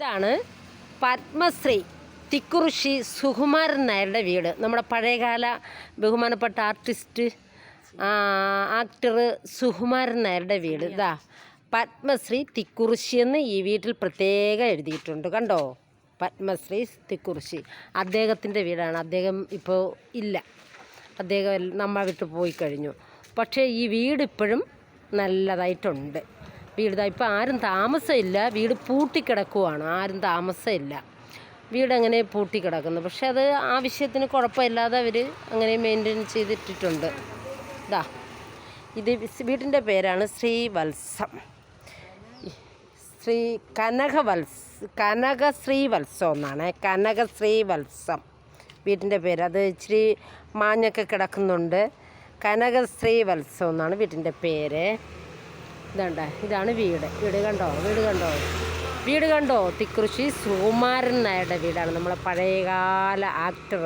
ഇതാണ് പത്മശ്രീ തിക്കുറിശി സുകുമാരൻ നായരുടെ വീട്. നമ്മുടെ പഴയകാല ബഹുമാനപ്പെട്ട ആർട്ടിസ്റ്റ് ആക്ടർ സുകുമാരൻ നായരുടെ വീട്. ഇതാ പത്മശ്രീ തിക്കുറിശി എന്ന് ഈ വീട്ടിൽ പ്രത്യേകം എഴുതിയിട്ടുണ്ട്. കണ്ടോ? പത്മശ്രീ തിക്കുറിശി അദ്ദേഹത്തിന്റെ വീടാണ്. അദ്ദേഹം ഇപ്പോൾ ഇല്ല. അദ്ദേഹം നമ്മ വിട്ട് പോയി കഴിഞ്ഞു. പക്ഷേ ഈ വീട് ഇപ്പോഴും നല്ലതായിട്ടുണ്ട്. വീട്. ഇപ്പം ആരും താമസമില്ല. വീട് പൂട്ടിക്കിടക്കുവാണ്. ആരും താമസമില്ല. വീട് അങ്ങനെ പൂട്ടിക്കിടക്കുന്നു. പക്ഷെ അത് ആവശ്യത്തിന് കുഴപ്പമില്ലാതെ അവർ അങ്ങനെ മെയിന്റെയിൻ ചെയ്തിട്ടിട്ടുണ്ട്. ഇതാ ഇത് വീടിന്റെ പേരാണ് ശ്രീവത്സം. ശ്രീ കനകവത്സ കനകശ്രീ വത്സം എന്നാണ്. കനകശ്രീ വത്സം വീട്ടിന്റെ പേര്. അത് ഇച്ചിരി മാഞ്ഞൊക്കെ കിടക്കുന്നുണ്ട്. കനകശ്രീ വത്സം എന്നാണ് വീട്ടിന്റെ പേര്. ഇതാണ്ട ഇതാണ് വീട്. വീട് കണ്ടോ? വീട് കണ്ടോ? വീട് കണ്ടോ? തിക്കുറിശി സുകുമാരൻ നായരുടെ വീടാണ്. നമ്മളെ പഴയകാല ആക്ടർ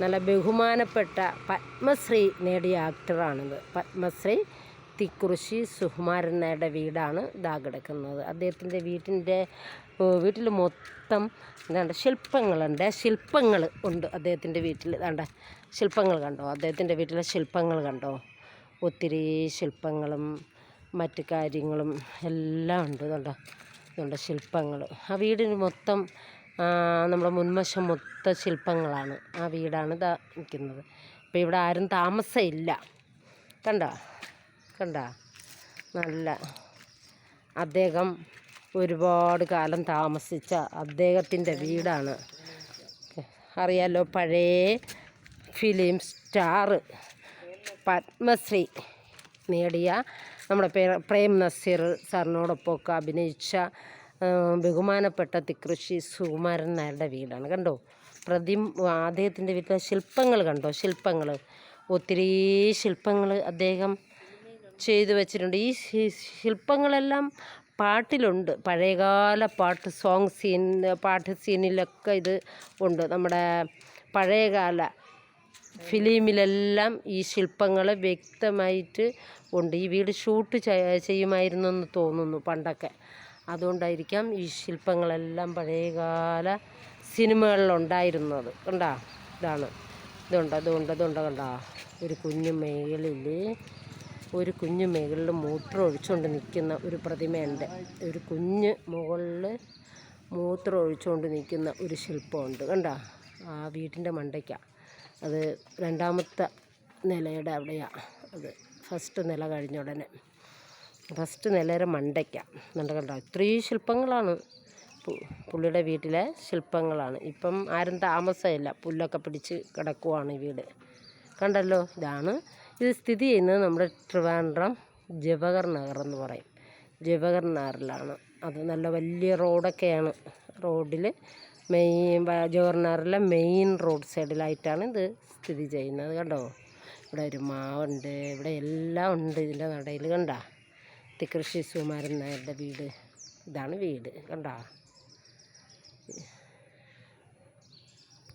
നല്ല ബഹുമാനപ്പെട്ട പത്മശ്രീ നേടിയ ആക്ടറാണിത് പത്മശ്രീ തിക്കുറിശി സുകുമാരൻ നായരുടെ വീടാണ് ഇതാ കിടക്കുന്നത്. അദ്ദേഹത്തിന്റെ വീട്ടിന്റെ വീട്ടിൽ മൊത്തം എന്താണ്ട് ശില്പങ്ങളുണ്ട്. ശില്പങ്ങൾ ഉണ്ട് അദ്ദേഹത്തിന്റെ വീട്ടിൽ. ഇതാണ്ട് ശില്പങ്ങൾ കണ്ടോ? അദ്ദേഹത്തിന്റെ വീട്ടിലെ ശില്പങ്ങൾ കണ്ടോ? ഒത്തിരി ശില്പങ്ങളും മറ്റ് കാര്യങ്ങളും എല്ലാം ഉണ്ട് ഇതുണ്ട് ഇതുണ്ട് ശില്പങ്ങൾ. ആ വീടിന് മൊത്തം നമ്മുടെ മുൻവശം മൊത്തം ശില്പങ്ങളാണ് ആ വീടാണ് ഇതാ നിൽക്കുന്നത്. ഇപ്പോൾ ഇവിടെ ആരും താമസമില്ല. കണ്ട? കണ്ട? നല്ല അദ്ദേഹം ഒരുപാട് കാലം താമസിച്ച അദ്ദേഹത്തിന്റെ വീടാണ്. അറിയാലോ പഴയ ഫിലിം സ്റ്റാർ പത്മശ്രീ. നേടിയ നമ്മുടെ പ്രേം നസീർ സാറിനോടൊപ്പമൊക്കെ അഭിനയിച്ച ബഹുമാനപ്പെട്ട തിക്കൃഷി സുകുമാരൻ നായരുടെ വീടാണ്. കണ്ടോ? പ്രതി അദ്ദേഹത്തിന്റെ വീട്ടിലെ ശില്പങ്ങൾ കണ്ടോ? ശില്പങ്ങൾ. ഒത്തിരി ശില്പങ്ങൾ അദ്ദേഹം ചെയ്തു വച്ചിട്ടുണ്ട്. ഈ ശില്പങ്ങളെല്ലാം പാട്ടിലുണ്ട്. പഴയകാല പാട്ട് സോങ് സീൻ പാട്ട് സീനിലൊക്കെ ഇത് ഉണ്ട്. നമ്മുടെ പഴയകാല ഫിലിമിലെല്ലാം ഈ ശില്പങ്ങൾ വ്യക്തമായിട്ട് ഉണ്ട്. ഈ വീട് ഷൂട്ട് ചെയ്- ചെയ്യുമായിരുന്നു എന്ന് തോന്നുന്നു പണ്ടൊക്കെ. അതുകൊണ്ടായിരിക്കാം ഈ ശില്പങ്ങളെല്ലാം പഴയകാല സിനിമകളിലുണ്ടായിരുന്നത്. കണ്ടാ? ഇതാണ്. ഇതുണ്ട് അതുകൊണ്ട് അതുണ്ട് കണ്ടാ? ഒരു കുഞ്ഞു മേളിൽ ഒരു കുഞ്ഞു മേളിൽ മൂത്രം ഒഴിച്ചുകൊണ്ട് നിൽക്കുന്ന ഒരു പ്രതിമയുണ്ട്. ഒരു കുഞ്ഞ് മുകളിൽ മൂത്രം ഒഴിച്ചുകൊണ്ട് നിൽക്കുന്ന ഒരു ശില്പമുണ്ട്. കണ്ടാ? ആ വീട്ടിന്റെ മണ്ടയ്ക്കാണ് അത് രണ്ടാമത്തെ നിലയുടെ അവിടെയാണ് അത് ഫസ്റ്റ് നില കഴിഞ്ഞ ഉടനെ. ഫസ്റ്റ് നിലയുടെ മണ്ടയ്ക്കാണ് കണ്ട കണ്ടോ? ഇത്രയും ശില്പങ്ങളാണ്. പുള്ളിയുടെ വീട്ടിലെ ശില്പങ്ങളാണ്. ഇപ്പം ആരും താമസമില്ല. പുല്ലൊക്കെ പിടിച്ച് കിടക്കുവാണ് ഈ വീട്. കണ്ടല്ലോ? ഇതാണ് ഇത് സ്ഥിതി ചെയ്യുന്നത് നമ്മുടെ ട്രിവാൻഡ്രം ജവഹർ നഗർ എന്ന് പറയും. ജവഹർ നഗറിലാണ്. അത് നല്ല വലിയ റോഡൊക്കെയാണ് റോഡിൽ മെയിൻ ജോർണാറിലെ മെയിൻ റോഡ് സൈഡിലായിട്ടാണ് ഇത് സ്ഥിതി ചെയ്യുന്നത് കണ്ടോ? ഇവിടെ ഒരു മാവുണ്ട് ഇവിടെ എല്ലാം ഉണ്ട് ഇതിന്റെ നടയിൽ കണ്ട? തിക്കൃഷി സുമാരൻ നായരുടെ വീട് ഇതാണ് വീട് കണ്ട?